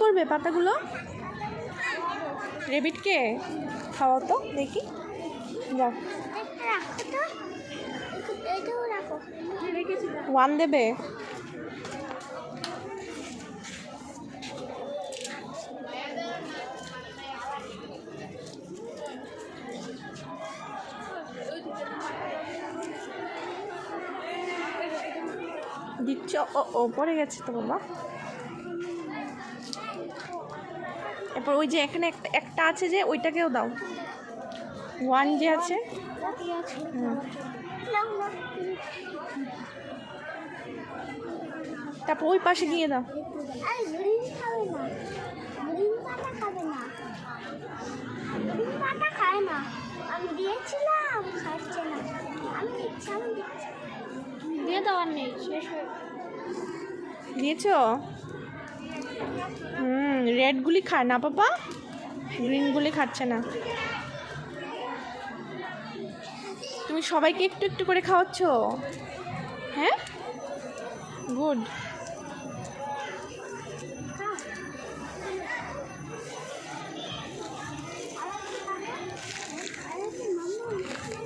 করবে পাতাগুলো? রেবিটকে খাওয়া তো, দেখি। রাখো ওয়ান দেবে? দিচ্ছ? ও, পড়ে গেছে তো বাবা। এরপর ওই যে এখানে একটা আছে যে ওইটাকেও দাও। ওয়ান যে আছে। তারপর ওই পাশে গিয়ে দাও। আর দিয়ে নেই শেষ হয়ে দিয়েছ? হুম রেডগুলি খায় না পাপা? গ্রিনগুলি খাচ্ছে না। তুমি সবাইকে একটু একটু করে খাওয়াচ্ছ? হ্যাঁ? গুড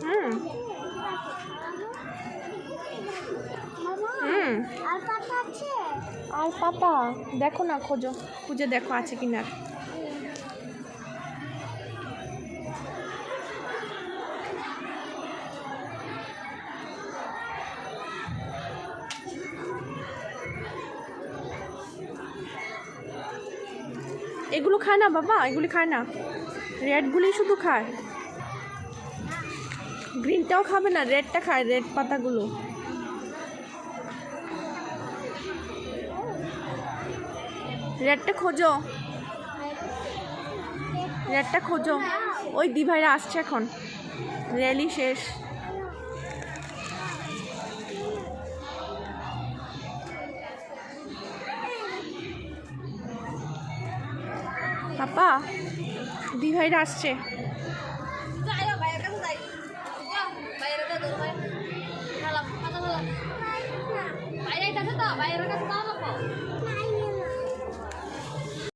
হুম। হুম। আর পাতা দেখো না, খোঁজো। খুঁজে দেখো আছে কি না এগুলো খায় না বাবা, এগুলি খায় না। রেডগুলি শুধু খায়। গ্রিনটাও খাবে না, রেডটা খায়, রেড পাতাগুলো। রেডটা খোঁজো। রেডটা খোঁজো। ওই দিভাইরা আসছে এখন। র্যালি শেষ। পাপা, দিভাইরা আসছে। বাইরে যাইতেছে তো বাইরের কাছে তো